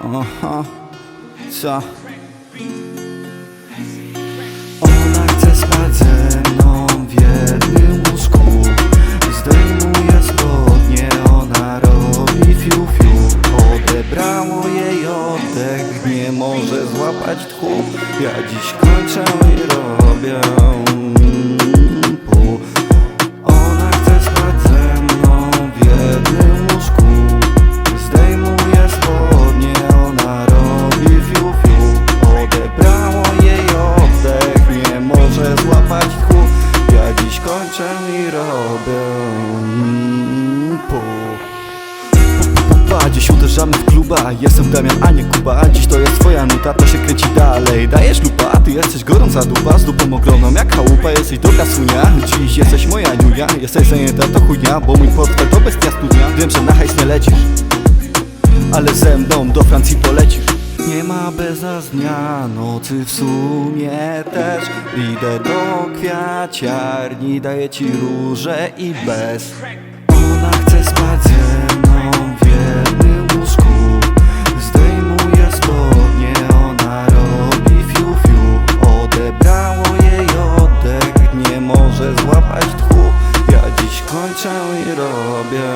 Aha, co? Ona chce spać ze mną w jednym łóżku. Zdejmuje spodnie, ona robi fiu fiu. Odebrało jej oddech, nie może złapać tchu. Ja dziś kończę i robię dziś kończę i robię pół Pupa, dziś uderzamy w kluba Jestem Damian, a nie Kuba. Dziś to jest twoja nuta, to się kręci dalej. Dajesz lupa, a ty jesteś gorąca dupa. Z dupą ogromną jak chałupa, jesteś dobra sunia. Dziś jesteś moja niunia, jesteś zajęta to chujnia Bo mój portfel to bestia studnia. Wiem, że na hajs nie lecisz Ale ze mną do Francji polecisz nie ma bez nas dnia, nocy w sumie też. Idę do kwiaciarni, daję ci róże i bez. Ona chce spać ze mną w jednym łóżku. Zdejmuje spodnie, ona robi fiu fiu. Odebrało jej oddech, nie może złapać tchu. Ja dziś kończę i robię